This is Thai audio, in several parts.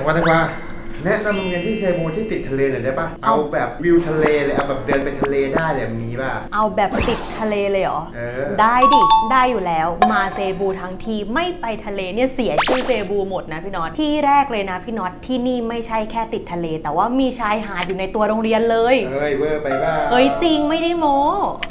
งกวาแตงกวา แนะนำโรงเรียนที่เซบูที่ติดทะเลหน่อยได้ปะเอาแบบวิวทะเลเลยเอาแบบเดินไปทะเลได้เลยมีป่ะ เอาแบบติดทะเลเลยเหรอ เออ ได้ดิ ได้อยู่แล้ว มาเซบูทั้งทีไม่ไปทะเลเนี่ยเสียชื่อเซบูหมดนะพี่น็อต ที่แรกเลยนะพี่น็อตที่นี่ไม่ใช่แค่ติดทะเล แต่ว่ามีชายหาดอยู่ในตัวโรงเรียนเลย เอ้ยเวอร์ไปป่ะเอ้ยจริงไม่ได้โม้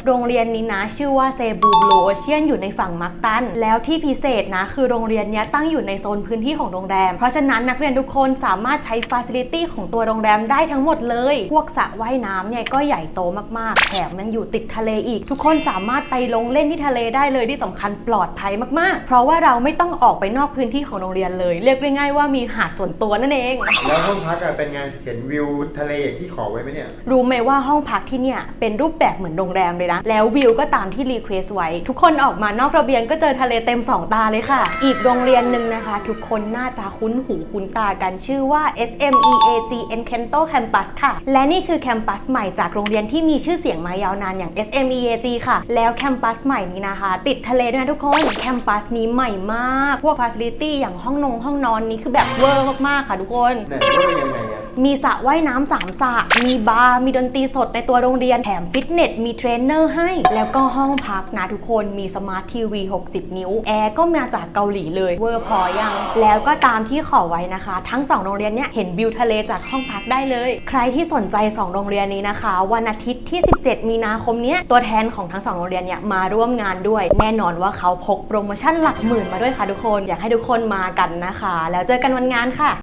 โรงเรียนนี้นะชื่อว่าเซบูบลูโอเชียนอยู่ในฝั่งมักตัน แล้วที่พิเศษนะคือโรงเรียนเนี้ยตั้งอยู่ในโซนพื้นที่ของโรงแรม เพราะฉะนั้นนักเรียนทุกคนสามารถใช้ฟ a ซิลิตี้ของตัวโรงแรมได้ทั้งหมดเลย พวกสระว่ายน้ำเนี่ยก็ใหญ่โตมากๆ แถมยังอยู่ติดทะเลอีก ทุกคนสามารถไปลงเล่นที่ทะเลได้เลยที่สำคัญปลอดภัยมากๆ เพราะว่าเราไม่ต้องออกไปนอกพื้นที่ของโรงเรียนเลย เรียกง่ายๆว่ามีหาดส่วนตัวนั่นเอง แล้วห้องพักอะเป็นไง เห็นวิวทะเลอย่างที่ขอไว้ไหมเนี่ย รู้ไหมว่าห้องพักที่เนี่ยเป็นรูปแบบเหมือนโรงแรมเลยนะ แล้ววิวก็ตามที่รีเควสไว้ ทุกคนออกมานอกระเบียงก็เจอทะเลเต็ม2ตาเลยค่ะ อีกโรงเรียนหนึ่งนะคะ ทุกคนน่าจะคุ้นหูคุ้นตากันชื่อว่า SMEAG Encanto Campus ค่ะ และนี่คือแคมปัสใหม่จากโรงเรียนที่มีชื่อเสียงมายาวนานอย่าง SMEAG ค่ะ แล้วแคมปัสใหม่นี้นะคะ ติดทะเลด้วยนะทุกคน แคมปัสนี้ใหม่มาก พวกฟาซิลิตี้อย่างห้องนงห้องนอนนี้คือแบบเวอร์มากๆค่ะทุกคน ไหนว่าเป็นยังไง มีสระว่ายน้ำสามสระมีบาร์มีดนตรีสดในตัวโรงเรียนแถมฟิตเนสมีเทรนเนอร์ให้ แล้วก็ห้องพักนะทุกคนมีสมาร์ททีวี 60 นิ้ว แอร์ก็มาจากเกาหลีเลยเวอร์พอยัง แล้วก็ตามที่ขอไว้นะคะ ทั้ง 2 โรงเรียนเนี่ยเห็นวิวทะเลจากห้องพักได้เลย ใครที่สนใจ 2 โรงเรียนนี้นะคะ วันอาทิตย์ที่ 17 มีนาคมเนี้ยตัวแทนของทั้ง 2 โรงเรียนเนี่ยมาร่วมงานด้วย แน่นอนว่าเขาพกโปรโมชั่นหลักหมื่นมาด้วยค่ะทุกคนอยากให้ทุกคนมากันนะคะ แล้วเจอกันวันงานค่ะ